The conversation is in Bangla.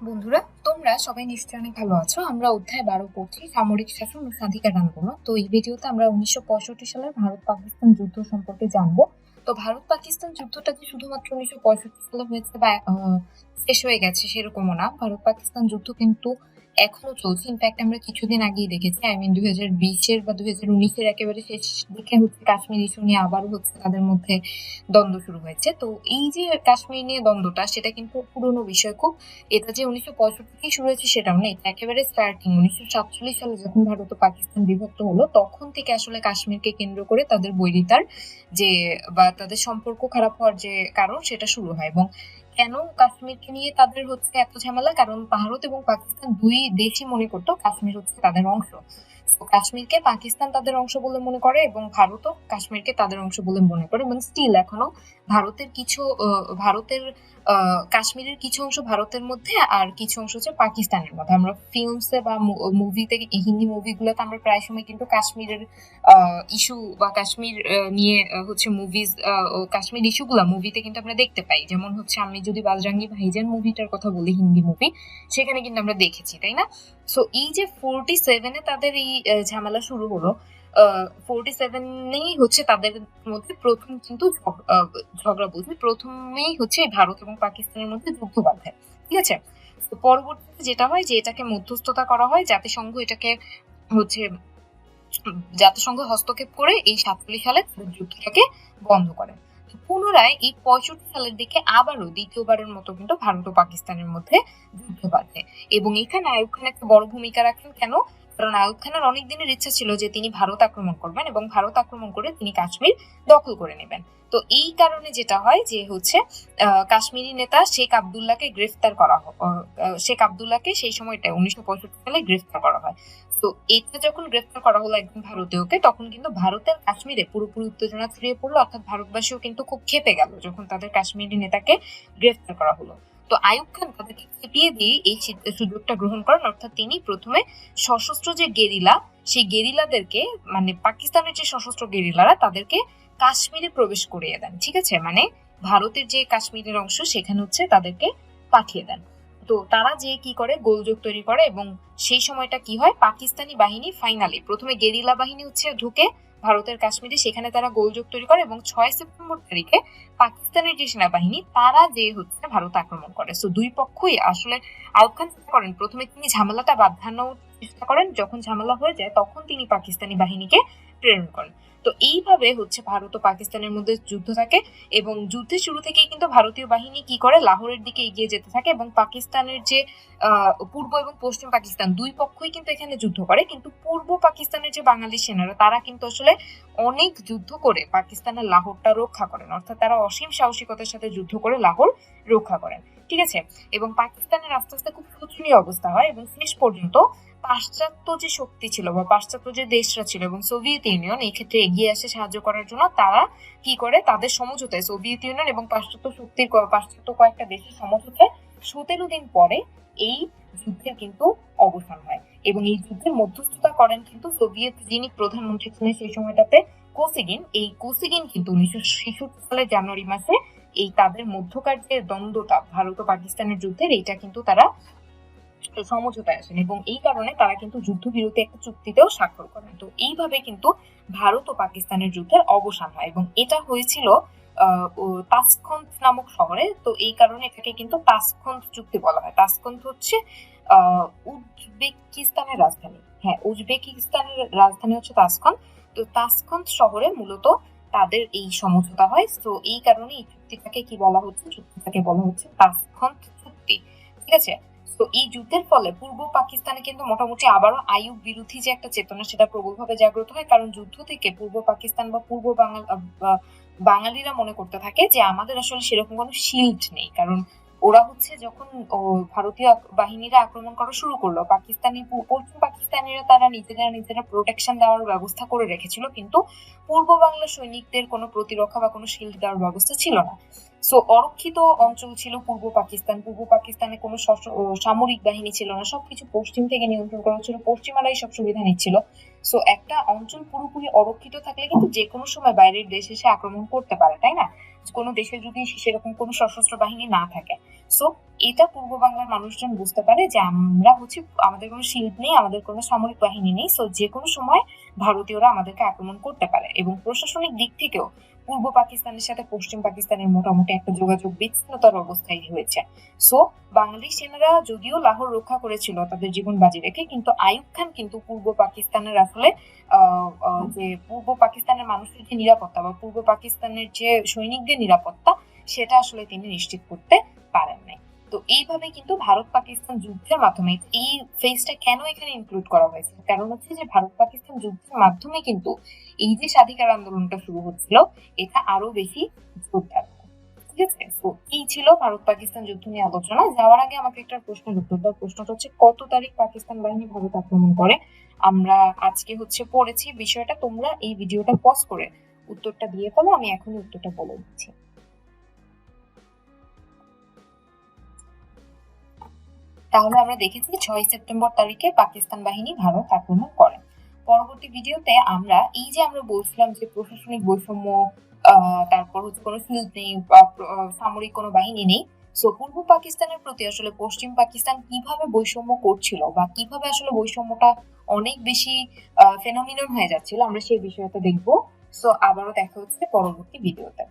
বন্ধুরা, তোমরা সবাই নিশ্চয়ই অনেক ভালো আছো। আমরা অধ্যায় বারো পড়ছি, সামরিক শাসন ও স্বাধিকার আন্দোলন। তো এই ভিডিওতে আমরা উনিশশো পঁয়ষট্টি সালের ভারত পাকিস্তান যুদ্ধ সম্পর্কে জানব। তো ভারত পাকিস্তান যুদ্ধটা যে শুধুমাত্র উনিশশো পঁয়ষট্টি সালে হয়েছে বা শেষ হয়ে গেছে সেরকমও না। ভারত পাকিস্তান যুদ্ধ কিন্তু এখনও চলছে। ইনফ্যাক্ট আমরা কিছুদিন আগেই দেখেছি আই মিন দুই হাজার বিশের বা দুই হাজার উনিশের একেবারে শেষ দিকে হচ্ছে কাশ্মীর ইস্যু নিয়ে আবারও হচ্ছে তাদের মধ্যে দ্বন্দ্ব শুরু হয়েছে। তো এই যে কাশ্মীর নিয়ে দ্বন্দ্বটা, সেটা কিন্তু পুরনো বিষয় খুব। এটা যে উনিশশো পঁয়ষট্টি থেকে শুরু হয়েছে সেটাও না, এটা একেবারে স্টার্টিং উনিশশো সাতচল্লিশ সালে যখন ভারত ও পাকিস্তান বিভক্ত হলো, তখন থেকে আসলে কাশ্মীরকে কেন্দ্র করে তাদের বৈরিতার যে বা তাদের সম্পর্ক খারাপ হওয়ার যে কারণ, সেটা শুরু হয়। এবং কেন কাশ্মীরকে নিয়ে তাদের হচ্ছে এত ঝামেলা? কারণ ভারত এবং পাকিস্তান দুই দেশই মনে করতো কাশ্মীর হচ্ছে তাদের অংশ। কাশ্মীরকে পাকিস্তান তাদের অংশ বলে মনে করে এবং ভারতও কাশ্মীরকে তাদের অংশ বলে মনে করে। এবং স্টিল এখনও ভারতের কিছু ভারতের কাশ্মীরের কিছু অংশ ভারতের মধ্যে আর কিছু অংশ হচ্ছে পাকিস্তানের মধ্যে। আমরা ফিল্মসে বা মুভিতে হিন্দি মুভিগুলোতে আমরা প্রায় সময় কিন্তু কাশ্মীরের ইস্যু বা কাশ্মীর নিয়ে হচ্ছে মুভিজ কাশ্মীর ইস্যুগুলো মুভিতে কিন্তু আমরা দেখতে পাই। যেমন হচ্ছে আমি যদি বাজরাঙ্গি ভাইজান মুভিটার কথা বলি, হিন্দি মুভি সেখানে কিন্তু আমরা দেখেছি, তাই না? সো এই যে ফোরটি সেভেনে তাদের এই ঝামেলা শুরু হলো ফোরটি সেভেনেই হচ্ছে তাদের মধ্যে প্রথম কিন্তু ঝগ- ঝগড়া বলছি, প্রথমেই হচ্ছে ভারত এবং পাকিস্তানের মধ্যে যুদ্ধ বাঁধে, ঠিক আছে? পরবর্তীতে যেটা হয় যে এটাকে মধ্যস্থতা করা হয়, জাতিসংঘ এটাকে হচ্ছে জাতিসংঘ হস্তক্ষেপ করে এই সাতচল্লিশ সালে যুদ্ধটাকে বন্ধ করে। পুনরায় এই পঁয়ষট্টি সালের দিকে আবারও দ্বিতীয়বারের মতো কিন্তু ভারত ও পাকিস্তানের মধ্যে যুদ্ধ বাঁধে। এবং এখানে আয়ুব খান একটা বড় ভূমিকা রাখেন কেন? কারণ আয়ুব খানের অনেক দিনের ইচ্ছা ছিল যে তিনি ভারত আক্রমণ করবেন এবং ভারত আক্রমণ করে তিনি কাশ্মীর দখল করে নেবেন। তো এই কারণে যেটা হয় যে হচ্ছে কাশ্মীরি নেতা শেখ আবদুল্লাহকে গ্রেফতার করা শেখ আবদুল্লাহকে সেই সময়টা উনিশশো পঁয়ষট্টি সালে গ্রেফতার করা হয়। তো এটা যখন গ্রেফতার করা হলো একজন ভারতীয়কে, তখন কিন্তু ভারতের কাশ্মীরে পুরোপুরি উত্তেজনা ছড়িয়ে পড়ল, অর্থাৎ ভারতবাসীও কিন্তু খুব খেপে গেল যখন তাদের কাশ্মীরি নেতাকে গ্রেফতার করা হলো। তো আয়ুব খান তাদেরকে খেপিয়ে দিয়ে এই সুযোগটা গ্রহণ করেন। অর্থাৎ তিনি প্রথমে সশস্ত্র যে গেরিলা, সেই গেরিলাদেরকে মানে পাকিস্তানের যে সশস্ত্র গেরিলারা, তাদেরকে কাশ্মীরে প্রবেশ করিয়ে দেন, ঠিক আছে? মানে ভারতের যে কাশ্মীরের অংশ, সেখানে হচ্ছে তাদেরকে পাঠিয়ে দেন। তো তারা যে কি করে, গোলযোগ তৈরি করে এবং সেই সময়টা কি হয়? পাকিস্তানি বাহিনী ফাইনালি প্রথমে গেরিলা বাহিনী হচ্ছে ঢুকে ভারতের কাশ্মীরে সেখানে তারা গোলযোগ তৈরি করে এবং ছয় সেপ্টেম্বর তারিখে পাকিস্তানের যে সেনাবাহিনী, তারা যে হচ্ছে ভারত আক্রমণ করে। সো দুই পক্ষই আসলে আফগান করেন। প্রথমে তিনি ঝামেলাটা বাঁধানোর চেষ্টা করেন, যখন ঝামেলা হয়ে যায়, তখন তিনি পাকিস্তানি বাহিনীকে প্রেরণ করেন। তো এইভাবে হচ্ছে ভারত ও পাকিস্তানের মধ্যে যুদ্ধ থাকে এবং যুদ্ধের শুরু থেকেই কিন্তু ভারতীয় বাহিনী কি করে লাহোরের দিকে এগিয়ে যেতে থাকে এবং পাকিস্তানের যে পূর্ব এবং পশ্চিম পাকিস্তান দুই পক্ষই কিন্তু এখানে যুদ্ধ করে। কিন্তু পূর্ব পাকিস্তানের যে বাঙালি সেনারা, তারা কিন্তু আসলে অনেক যুদ্ধ করে পাকিস্তানের লাহোরটা রক্ষা করেন। অর্থাৎ তারা অসীম সাহসিকতার সাথে যুদ্ধ করে লাহোর রক্ষা করেন। ঠিক আছে? এবং পাকিস্তানের আস্তে আস্তে খুব শোচনীয় অবস্থা হয় এবং শেষ পর্যন্ত পাশ্চাত্য যে শক্তি ছিল বা পাশ্চাত্য যে দেশরা ছিল এবং সোভিয়েত ইউনিয়ন এই ক্ষেত্রে এগিয়ে আসে সাহায্য করার জন্য, তারা কি করে? তাদের সমঝোতায় সোভিয়েত ইউনিয়ন এবং পাশ্চাত্য শক্তির পাশ্চাত্য কয়েকটা দেশের সমঝোতায় সতেরো দিন পরে এই যুদ্ধের কিন্তু অবসান হয় এবং এই যুদ্ধের মধ্যস্থতা করেন কিন্তু সোভিয়েত যিনি প্রধানমন্ত্রী ছিলেন সেই সময়টাতে কোসিগিন। এই কোসিগিন কিন্তু উনিশশো ছেষট্টি সালের জানুয়ারি মাসে এই তাদের মধ্যকার যে দ্বন্দ্বটা ভারত ও পাকিস্তানের যুদ্ধের, এইটা কিন্তু তারা সমঝোতায় আসেন এবং এই কারণে তারা কিন্তু যুদ্ধবিরতি একটা চুক্তিতেও স্বাক্ষর করেন। তো এইভাবে কিন্তু ভারত ও পাকিস্তানের যুদ্ধের অবসান হয় এবং এটা হয়েছিল তাসখন্দ নামক শহরে। তো এই কারণে এটাকে কিন্তু তাসখন্দ চুক্তি বলা হয়। তাসখন্দ হচ্ছে উজবেকিস্তানের রাজধানী। হ্যাঁ উজবেকিস্তানের রাজধানী হচ্ছে তাসখন্দ। তো তাসখন্দ শহরে মূলত তাদের এই সমঝোতা হয়। তো এই কারণে এই চুক্তিটাকে কি বলা হচ্ছে? চুক্তিটাকে বলা হচ্ছে তাসখন্দ চুক্তি। ঠিক আছে? তো এই যুদ্ধের ফলে পূর্ব পাকিস্তানে কিন্তু মোটামুটি আবারও আয়ু বিরোধী যে একটা চেতনা, সেটা প্রবলভাবে জাগ্রত হয়। কারণ যুদ্ধ থেকে পূর্ব পাকিস্তান বা পূর্ব বাঙাল বাঙালিরা মনে করতে থাকে যে আমাদের আসলে সেরকম কোনো শিল্ড নেই। কারণ ওরা হচ্ছে যখন ভারতীয় বাহিনীরা আক্রমণ করা শুরু করল, পাকিস্তানি পশ্চিম পাকিস্তানিরা তারা নিজেরা নিজেরা প্রোটেকশন দেওয়ার ব্যবস্থা করে রেখেছিল, কিন্তু পূর্ব বাংলা সৈনিকদের কোনো প্রতিরক্ষা বা কোনো শিল্ড দেওয়ার ব্যবস্থা ছিল না। সো অরক্ষিত অঞ্চল ছিল পূর্ব পাকিস্তান। পূর্ব পাকিস্তানে কোনো সামরিক বাহিনী ছিল না। সবকিছু পশ্চিম থেকে নিয়ন্ত্রণ করা হচ্ছিল। পশ্চিমারাই সব সুবিধা নিচ্ছিল। সো একটা অঞ্চল পুরোপুরি অরক্ষিত থাকলে কিন্তু যে কোনো সময় বাইরের দেশ এসে আক্রমণ করতে পারে, তাই না? কোনো দেশে যদি সেরকম কোনো সশস্ত্র বাহিনী না থাকে। সো এটা পূর্ব বাংলার মানুষজন বুঝতে পারে যে আমরা হচ্ছে আমাদের কোনো শিল্ড নেই, আমাদের কোনো সামরিক বাহিনী নেই সো যে কোনো সময় ভারতীয়রা আমাদেরকে আক্রমণ করতে পারে। এবং প্রশাসনিক দিক থেকেও পূর্ব পাকিস্তানের সাথে পশ্চিম পাকিস্তানের মোটামুটি একটা যোগাযোগ বিচ্ছিন্নতার অবস্থায় হয়েছে। সো বাঙালি সেনারা যদিও লাহোর রক্ষা করেছিল তাদের জীবন বাজি রেখে, কিন্তু আইয়ুব খান কিন্তু পূর্ব পাকিস্তানের আসলে যে পূর্ব পাকিস্তানের মানুষের যে নিরাপত্তা বা পূর্ব পাকিস্তানের যে সৈনিকদের নিরাপত্তা, সেটা আসলে তিনি নিশ্চিত করতে পারেন নাই। তো এইভাবে কিন্তু ভারত পাকিস্তান যুদ্ধের মাধ্যমে এই ফেজটা কেন এখানে ইনক্লুড করা হয়েছে? কারণ হচ্ছে যে ভারত পাকিস্তান যুদ্ধের মাধ্যমে কিন্তু এই যে স্বাধিকার আন্দোলনটা শুরু হচ্ছিল, এটা আরও বেশি জোরদার এই ছিল ভারত পাকিস্তান যুদ্ধ নিয়ে আলোচনা। যাওয়ার আগে আমাকে একটা প্রশ্নের উত্তর দাও প্রশ্নটা হচ্ছে, কত তারিখ পাকিস্তান বাহিনী ভারত আক্রমণ করে? আমরা আজকে হচ্ছে পড়েছি বিষয়টা, তোমরা এই ভিডিওটা পজ করে উত্তরটা দিয়ে ফেলো, আমি এখনই উত্তরটা বলে দিচ্ছি। তাহলে আমরা দেখেছি ছয় সেপ্টেম্বর তারিখে পাকিস্তান বাহিনী ভারত আক্রমণ করে। পরবর্তী ভিডিওতে আমরা এই যে আমরা বলছিলাম যে প্রশাসনিক বৈষম্য তারপর হচ্ছে কোনো ফিল্ড নেই সামরিক কোনো বাহিনী নেই সো পূর্ব পাকিস্তানের প্রতি আসলে পশ্চিম পাকিস্তান কীভাবে বৈষম্য করছিল বা কীভাবে আসলে বৈষম্যটা অনেক বেশি ফেনোমিনন হয়ে যাচ্ছিল, আমরা সেই বিষয়টা দেখব। সো আবারও দেখা হচ্ছে পরবর্তী ভিডিওতে।